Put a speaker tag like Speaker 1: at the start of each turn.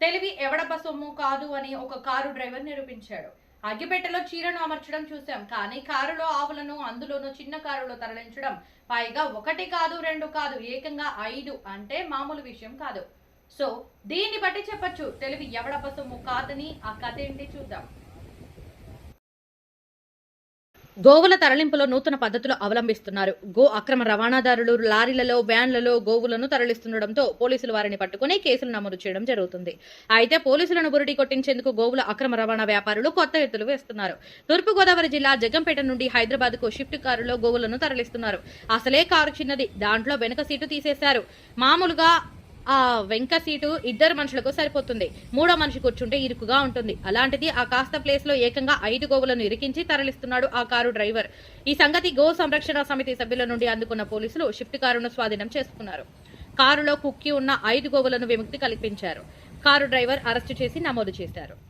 Speaker 1: తెలివి ఎవడబ్బ సొమ్ము కాదు అని ఒక కారు డ్రైవర్ నిరూపించాడు. అగ్గిపెట్టెలో చీరను అమర్చడం చూశాం కానీ కారులో ఆవులను అందులోనూ చిన్న కారులో తరలించడం పైగా ఒకటి కాదు రెండు కాదు ఏకంగా ఐదు అంటే మామూలు విషయం కాదు. సో దీన్ని బట్టి చెప్పొచ్చు తెలివి ఎవడబ్బ సొమ్ము కాదని ఆ కథ ఏంటి చూద్దాం. గోవుల తరలింపులో నూతన పద్ధతులు అవలంబిస్తున్నారు. గో అక్రమ రవాణాదారులు లారీలలో వ్యాన్లలో గోవులను తరలిస్తుండటంతో పోలీసులు వారిని పట్టుకుని కేసులు నమోదు చేయడం జరుగుతుంది. అయితే పోలీసులను బురిడి కొట్టించేందుకు గోవుల అక్రమ రవాణా వ్యాపారులు కొత్త ఎత్తులు వేస్తున్నారు. తూర్పుగోదావరి జిల్లా జగ్గంపేట నుండి హైదరాబాద్కు షిఫ్ట్ కారులో గోవులను తరలిస్తున్నారు. అసలే కారు చిన్నది దాంట్లో వెనుక సీటు తీసేశారు. మామూలుగా ఆ వెంక సీటు ఇద్దరు మనుషులకు సరిపోతుంది. మూడో మనిషి కూర్చుంటే ఇరుకుగా ఉంటుంది. అలాంటిది ఆ కాస్త ప్లేస్లో ఏకంగా ఐదు గోవులను ఇరికించి తరలిస్తున్నాడు ఆ కారు డ్రైవర్. ఈ సంగతి గో సంరక్షణ సమితి సభ్యుల నుండి అందుకున్న పోలీసులు షిఫ్ట్ కారును స్వాధీనం చేసుకున్నారు. కారులో కుక్కి ఉన్న ఐదు గోవులను విముక్తి కల్పించారు. కారు డ్రైవర్ అరెస్టు చేసి నమోదు చేశారు.